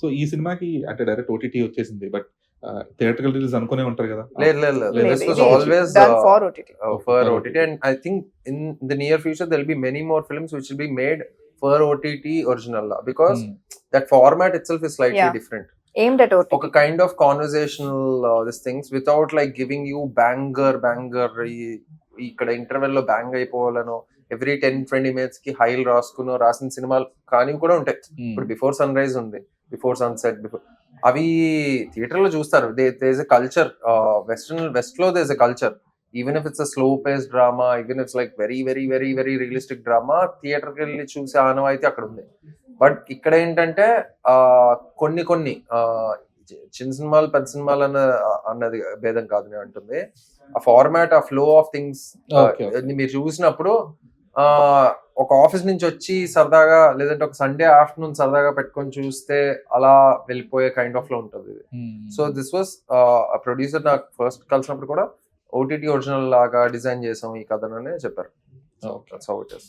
So ఈ సినిమాకి అంటే డైరెక్ట్ ఓటీటీ వచ్చేసింది బట్ థియేటర్కల్ రిలీజ్ అనుకునే ఉంటారు కదా లేదు లేదు లేదు లేదు, దిస్ వాస్ ఇది always done for OTT. For For OTT and I think in the near future there'll be many more films which will be made for OTT original law because Hmm. that format itself is slightly Yeah. different. aimed at OTT. ఒక kind of conversational this things without like giving you banger banger ఇక్కడ ఇంటర్వెల్లో bang అయిపోవాలనో every ten twenty మినిట్స్కి హైల్ రాసుకునో రాసిన సినిమాలు కానీ కూడా ఉంటాయి. Hmm. ఇప్పుడు బిఫోర్ సన్ రైజ్ ఉంది. బిఫోర్ సన్సెట్ బిఫోర్ అవి థియేటర్లో చూస్తారు దేస్ ఎ కల్చర్ వెస్టర్న్ వెస్ట్లో there's a culture. Even if it's a slow pace drama even it's like very very very very realistic drama థియేటర్కి వెళ్ళి చూసే ఆనవాయితీ అక్కడ ఉంది. బట్ ఇక్కడ ఏంటంటే ఆ కొన్ని కొన్ని చిన్న సినిమాలు పెద్ద సినిమాలు అన్న అన్నది భేదం కాదు నేను అంటుంది. ఆ ఫార్మాట్ ఆ ఫ్లో ఆఫ్ థింగ్స్. మీరు చూసినప్పుడు ఒక ఆఫీస్ నుంచి వచ్చి సరదాగా లేదంటే ఒక సండే ఆఫ్టర్నూన్ సరదాగా పెట్టుకొని చూస్తే అలా వెళ్ళిపోయే కైండ్ ఆఫ్లో ఉంటుంది ఇది. సో దిస్ వాస్ ప్రొడ్యూసర్ నాకు ఫస్ట్ కలిసినప్పుడు కూడా ఓటీటీ ఒరిజినల్ లాగా డిజైన్ చేసాం ఈ కథననే చెప్పారు. How it is